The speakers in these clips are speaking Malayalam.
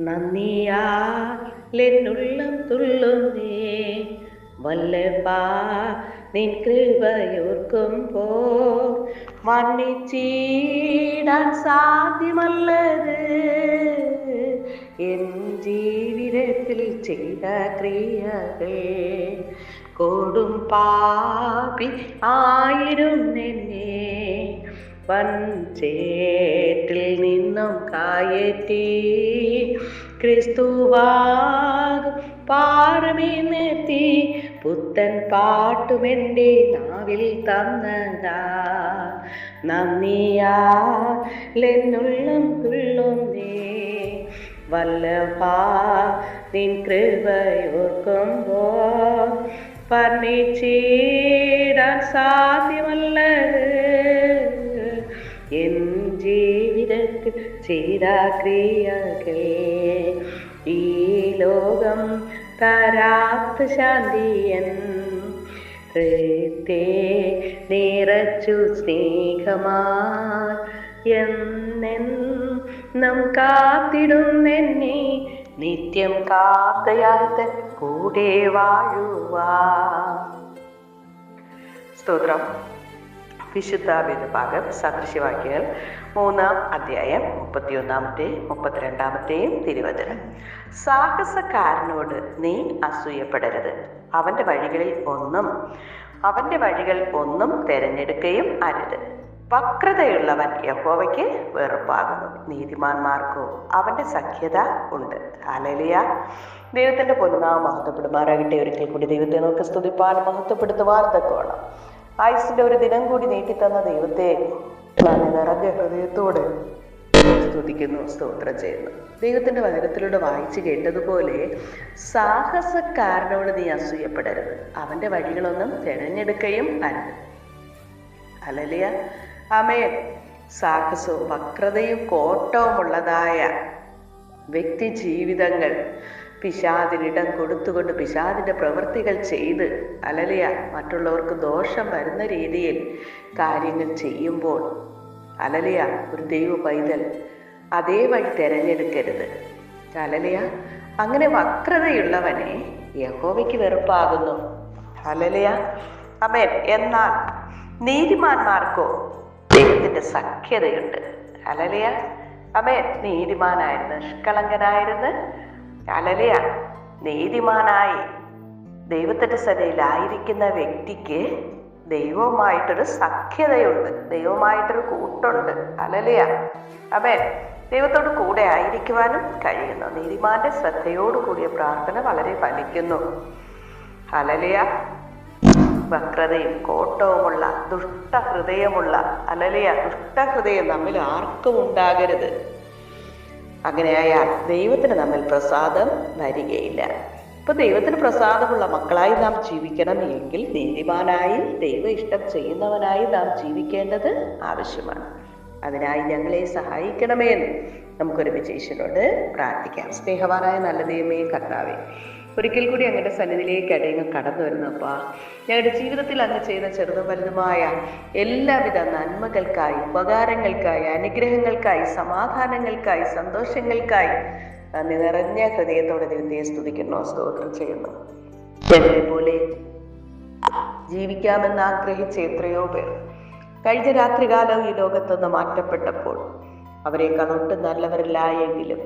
നന്ദിയാലെന്നുള്ളം തുള്ളുന്നേ. വല്ലപ്പാ നിൻ കൃപയോർക്കുമ്പോ മണ്ണിച്ചീടാൻ സാധ്യമല്ലത്. എൻ ജീവിതത്തിൽ ചെയ്ത ക്രിയകൾ കൊടും പാപി ആയിരുന്നെന്നെ. വൻചേറ്റിൽ നിന്നും കായറ്റി. ക്രിസ്തുവാകും പാറമേന്നെത്തി. പുത്തൻ പാട്ടുമെന്റെ നാവിൽ തന്നതാ. നന്ദിയാലെന്നുള്ളം തുള്ളുന്നേ വല്ലഭാ നിൻ കൃപയോർക്കുമ്പോ വർണിച്ചിടാൻ സാധ്യമല്ലത്. ചെയ്ത ഈ ലോകം തരാത്ത ശാന്തിയൻ. ഹൃത്തെ നിറച്ചു സ്നേഹമാ എന്നെന്നും കാത്തിടുന്നെന്നെ. നിത്യം കാത്തയാത്ത കൂടെ വാഴുവാ സ്തോത്രം. വിശുദ്ധ ഭാഗം സദൃശ്യവാക്യങ്ങൾ മൂന്നാം അധ്യായം മുപ്പത്തിയൊന്നാമത്തെയും മുപ്പത്തിരണ്ടാമത്തെയും തിരുവചനം. സാഹസക്കാരനോട് നീ അസൂയപ്പെടരുത്. അവന്റെ വഴികളിൽ ഒന്നും അവന്റെ വഴികൾ ഒന്നും തിരഞ്ഞെടുക്കുകയും അരുത്. വക്രതയുള്ളവൻ യഹോവയ്ക്ക് വെറുപ്പാകുന്നു. നീതിമാന്മാർക്കോ അവന്റെ സഖ്യത ഉണ്ട്. അലലിയ ദൈവത്തിന്റെ പൊന്നാം മഹത്വപ്പെടുമാറാകട്ടെ. ഒരിക്കൽ കൂടി ദൈവത്തെ നോക്കി സ്തുതിപ്പാൻ മഹത്വപ്പെടുത്തുവാൻ തക്കോണം ആയുസിന്റെ ഒരു ദിനം കൂടി നീട്ടിത്തന്ന ദൈവത്തെ ഞാൻ നിറഞ്ഞ ഹൃദയത്തോടെ സ്തുതിക്കുന്നു സ്തോത്രം ചെയ്യുന്നു. ദൈവത്തിന്റെ വചനത്തിലൂടെ വായിച്ചു കേട്ടതുപോലെ സാഹസക്കാരനോട് നീ അസൂയപ്പെടരുത്. അവന്റെ വഴികളൊന്നും തിരഞ്ഞെടുക്കുകയും അരുത് അലലിയ അമയൻ സാഹസവും വക്രതയും കോട്ടവുമുള്ളതായ വ്യക്തി ജീവിതങ്ങൾ പിശാദിനിടം കൊടുത്തുകൊണ്ട് പിശാദിന്റെ പ്രവൃത്തികൾ ചെയ്ത് അലലിയ മറ്റുള്ളവർക്ക് ദോഷം വരുന്ന രീതിയിൽ കാര്യങ്ങൾ ചെയ്യുമ്പോൾ അലലിയ ഒരു ദൈവ പൈതൽ. അതേ വഴി തിരഞ്ഞെടുക്കരുത്. അലലിയ അങ്ങനെ വക്രതയുള്ളവനെ യഹോവയ്ക്ക് വെറുപ്പാകുന്നു. അലലിയ അമേൻ എന്നാൽ നീതിമാന്മാർക്കോ ദൈവത്തിന്റെ സഖ്യതയുണ്ട്. അലലിയ അമേൻ നീതിമാനായിരുന്നു നിഷ്കളങ്കനായിരുന്നു. അലലിയ നീതിമാനായി ദൈവത്തിന്റെ സഭയിലായിരിക്കുന്ന വ്യക്തിക്ക് ദൈവവുമായിട്ടൊരു സഖ്യതയുണ്ട്. ദൈവവുമായിട്ടൊരു കൂട്ടുണ്ട്. അലലിയ അമേൻ ദൈവത്തോട് കൂടെ ആയിരിക്കുവാനും കഴിയുന്നു. നീതിമാന്റെ ശ്രദ്ധയോടുകൂടിയ പ്രാർത്ഥന വളരെ ഫലിക്കുന്നു. അലലിയ വക്രതയും കോട്ടവുമുള്ള ദുഷ്ടഹൃദയമുള്ള അലലിയ ദുഷ്ടഹൃദയം നമ്മിൽ ആർക്കും ഉണ്ടാകരുത്. അങ്ങനെയായാൽ ദൈവത്തിന് നമ്മിൽ പ്രസാദം വരികയില്ല. ഇപ്പൊ ദൈവത്തിന് പ്രസാദമുള്ള മക്കളായി നാം ജീവിക്കണം എങ്കിൽ നീതിമാനായി ദൈവ ഇഷ്ടം ചെയ്യുന്നവനായി നാം ജീവിക്കേണ്ടത് ആവശ്യമാണ്. അതിനായി ഞങ്ങളെ സഹായിക്കണമേ എന്ന് നമുക്കൊരു വിജയിച്ചനോട് പ്രാർത്ഥിക്കാം. സ്നേഹവാനായ നല്ല ദൈവമേ കർത്താവേ ഒരിക്കൽ കൂടി അങ്ങയുടെ സന്നിധിയിലേക്ക് അടയങ്ങ് കടന്നു വരുന്നപ്പാ ഞങ്ങളുടെ ജീവിതത്തിൽ അങ്ങ് ചെയ്യുന്ന ചെറുതും വലുതുമായ എല്ലാവിധ നന്മകൾക്കായി ഉപകാരങ്ങൾക്കായി അനുഗ്രഹങ്ങൾക്കായി സമാധാനങ്ങൾക്കായി സന്തോഷങ്ങൾക്കായി നന്ദി നിറഞ്ഞ ഹൃദയത്തോടെ ദൈവത്തെ സ്തുതിക്കുന്നു സ്തോത്രം ചെയ്യുന്നു. അതേപോലെ പോലെ ജീവിക്കാമെന്ന് ആഗ്രഹിച്ച എത്രയോ പേർ കഴിഞ്ഞ രാത്രികാലം ഈ ലോകത്തുനിന്ന് മാറ്റപ്പെട്ടപ്പോൾ അവരെ ഒട്ടും നല്ലവരില്ലായെങ്കിലും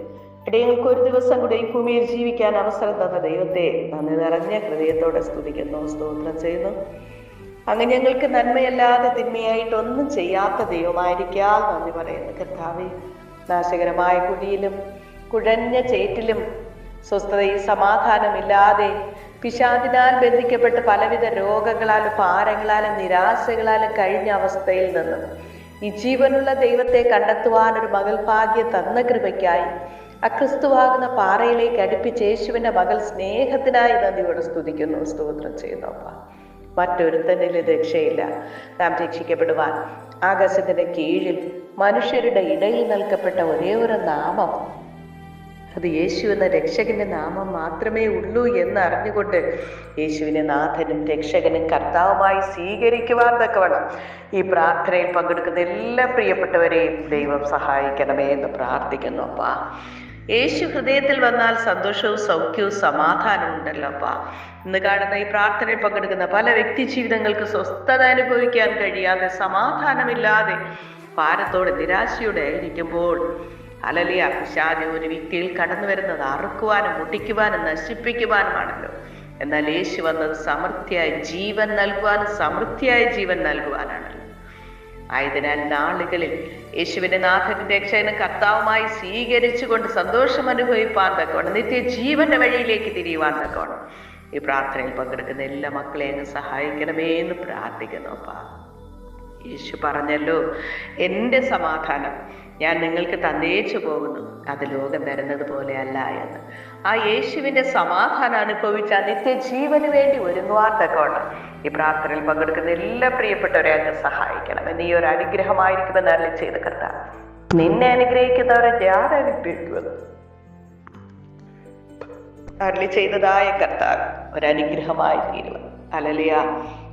ഇടയങ്ങൾക്ക് ഒരു ദിവസം കൂടെ ഈ ഭൂമിയിൽ ജീവിക്കാൻ അവസരം തന്ന ദൈവത്തെ നന്ദി നിറഞ്ഞ ഹൃദയത്തോടെ സ്തുതിക്കുന്നു സ്തോത്രം ചെയ്യുന്നു. അങ്ങ് ഞങ്ങൾക്ക് നന്മയല്ലാതെ തിന്മയായിട്ടൊന്നും ചെയ്യാത്ത ദൈവമായിരിക്കാൽ നന്ദി പറയുന്നു. കർത്താവെ നാശകരമായ കുഴിയിലും കുഴഞ്ഞ ചേറ്റിലും സ്വസ്ഥതയിൽ സമാധാനമില്ലാതെ പിശാദിനാൽ ബന്ധിക്കപ്പെട്ട് പലവിധ രോഗങ്ങളാലും ഭാരങ്ങളാലും നിരാശകളാലും കഴിഞ്ഞ അവസ്ഥയിൽ നിന്ന് ഈ ജീവനുള്ള ദൈവത്തെ കണ്ടെത്തുവാൻ ഒരു മകൾ ഭാഗ്യ തന്ന കൃപയ്ക്കായി അക്രിസ്തുവാകുന്ന പാറയിലേക്ക് അടുപ്പിച്ച് യേശുവിന്റെ മകൾ സ്നേഹത്തിനായി നന്ദിയോട് സ്തുതിക്കുന്നു. സ്തോത്രം ചെയ്യുന്നു അപ്പ. മറ്റൊരുത്തനിൽ രക്ഷയില്ല. നാം രക്ഷിക്കപ്പെടുവാൻ ആകാശത്തിന്റെ കീഴിൽ മനുഷ്യരുടെ ഇടയിൽ നൽകപ്പെട്ട ഒരേ ഒരു നാമം അത് യേശു എന്ന രക്ഷകന്റെ നാമം മാത്രമേ ഉള്ളൂ എന്ന് അറിഞ്ഞുകൊണ്ട് യേശുവിനെ നാഥനും രക്ഷകനും കർത്താവുമായി സ്വീകരിക്കുവാൻ തക്കവണ്ണം ഈ പ്രാർത്ഥനയിൽ പങ്കെടുക്കുന്ന എല്ലാ പ്രിയപ്പെട്ടവരെയും ദൈവം സഹായിക്കണമേ എന്ന് പ്രാർത്ഥിക്കുന്നു അപ്പാ. യേശു ഹൃദയത്തിൽ വന്നാൽ സന്തോഷവും സൗഖ്യവും സമാധാനവും ഉണ്ടല്ലോ അപ്പാ. ഇന്ന് കാണുന്ന ഈ പ്രാർത്ഥനയിൽ പങ്കെടുക്കുന്ന പല വ്യക്തി ജീവിതങ്ങൾക്ക് സ്വസ്ഥത അനുഭവിക്കാൻ കഴിയാതെ സമാധാനമില്ലാതെ ഭാരത്തോടെ നിരാശയോടെ ആയിരിക്കുമ്പോൾ അലലിയ പിശാചി ഒരു വ്യക്തിയിൽ കടന്നു വരുന്നത് അറുക്കുവാനും മുട്ടിക്കുവാനും നശിപ്പിക്കുവാനുമാണല്ലോ. എന്നാൽ യേശു വന്നത് സമൃദ്ധിയായ ജീവൻ നൽകുവാനും സമൃദ്ധിയായ ജീവൻ നൽകുവാനാണല്ലോ. ആയതിനാൽ നാളുകളിൽ യേശുവിനെ നാഥന്റെ രക്ഷകനും കർത്താവുമായി സ്വീകരിച്ചുകൊണ്ട് സന്തോഷം അനുഭവിപ്പാൻ തക്കോണം നിത്യ ജീവന്റെ വഴിയിലേക്ക് തിരിയുവാൻ തക്കോണം ഈ പ്രാർത്ഥനയിൽ പങ്കെടുക്കുന്ന എല്ലാ മക്കളെയും സഹായിക്കണമേ എന്ന് പ്രാർത്ഥിക്കുന്നു അപ്പ. യേശു പറഞ്ഞല്ലോ എന്റെ സമാധാനം ഞാൻ നിങ്ങൾക്ക് തന്നേച്ചു പോകുന്നു. അത് ലോകം തരുന്നത് പോലെയല്ല എന്ന്. ആ യേശുവിന്റെ സമാധാനം അനുഭവിച്ച നിത്യജീവന് വേണ്ടി ഒരുങ്ങുവാൻ തക്കോണം ഈ പ്രാർത്ഥനയിൽ പങ്കെടുക്കുന്ന എല്ലാ പ്രിയപ്പെട്ടവരെ അങ്ങ് സഹായിക്കണം. എന്ന് ഈ ഒരു അനുഗ്രഹമായിരിക്കുമെന്ന് അല്ലെ ചെയ്ത് കർത്താവ്. നിന്നെ അനുഗ്രഹിക്കുന്നവരെ ഞാൻ അനുഗ്രഹിക്കുമെന്ന് അരളി ചെയ്തതായ കർത്താവ്. ഒരനുഗ്രഹമായി തീരുവ അലലിയ.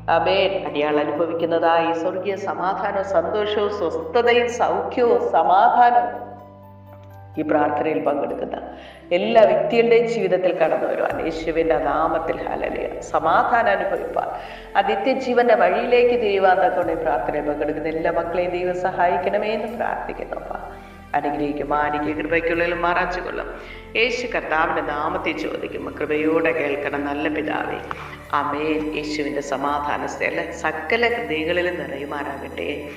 അമേൻ അടിയാൾ അനുഭവിക്കുന്നതായി സ്വർഗീയ സമാധാനവും സന്തോഷവും സ്വസ്ഥതയും സൗഖ്യവും സമാധാനവും ഈ പ്രാർത്ഥനയിൽ പങ്കെടുക്കുന്ന എല്ലാ വ്യക്തികളുടെയും ജീവിതത്തിൽ കടന്നു വരുവാൻ യേശുവിന്റെ നാമത്തിൽ ഹലലിയ സമാധാനം അനുഭവിപ്പാൻ. ആ നിത്യജീവന്റെ വഴിയിലേക്ക് തിരിയുവാൻ തക്കൊണ്ട് പ്രാർത്ഥനയിൽ പങ്കെടുക്കുന്ന എല്ലാ മക്കളെയും ദൈവം സഹായിക്കണമേ എന്ന് പ്രാർത്ഥിക്കുന്നു. അനുഗ്രഹിക്കും. മാനിക്ക് കൃപയ്ക്കുള്ളിൽ മറച്ചുകൊള്ളും യേശു കർത്താവിന്റെ നാമത്തെ ചോദിക്കും. കൃപയോടെ കേൾക്കണം നല്ല പിതാവേ. അമേൻ യേശുവിന്റെ സമാധാന സ്ഥല സകല ഹൃദയങ്ങളിലും നിറയുമാറാകട്ടെ.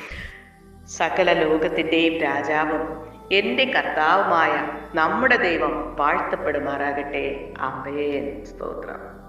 സകല ലോകത്തിന്റെയും രാജാവും എന്റെ കർത്താവുമായ നമ്മുടെ ദൈവം വാഴ്ത്തപ്പെടുമാറാകട്ടെ. അമേൻ സ്തോത്രം.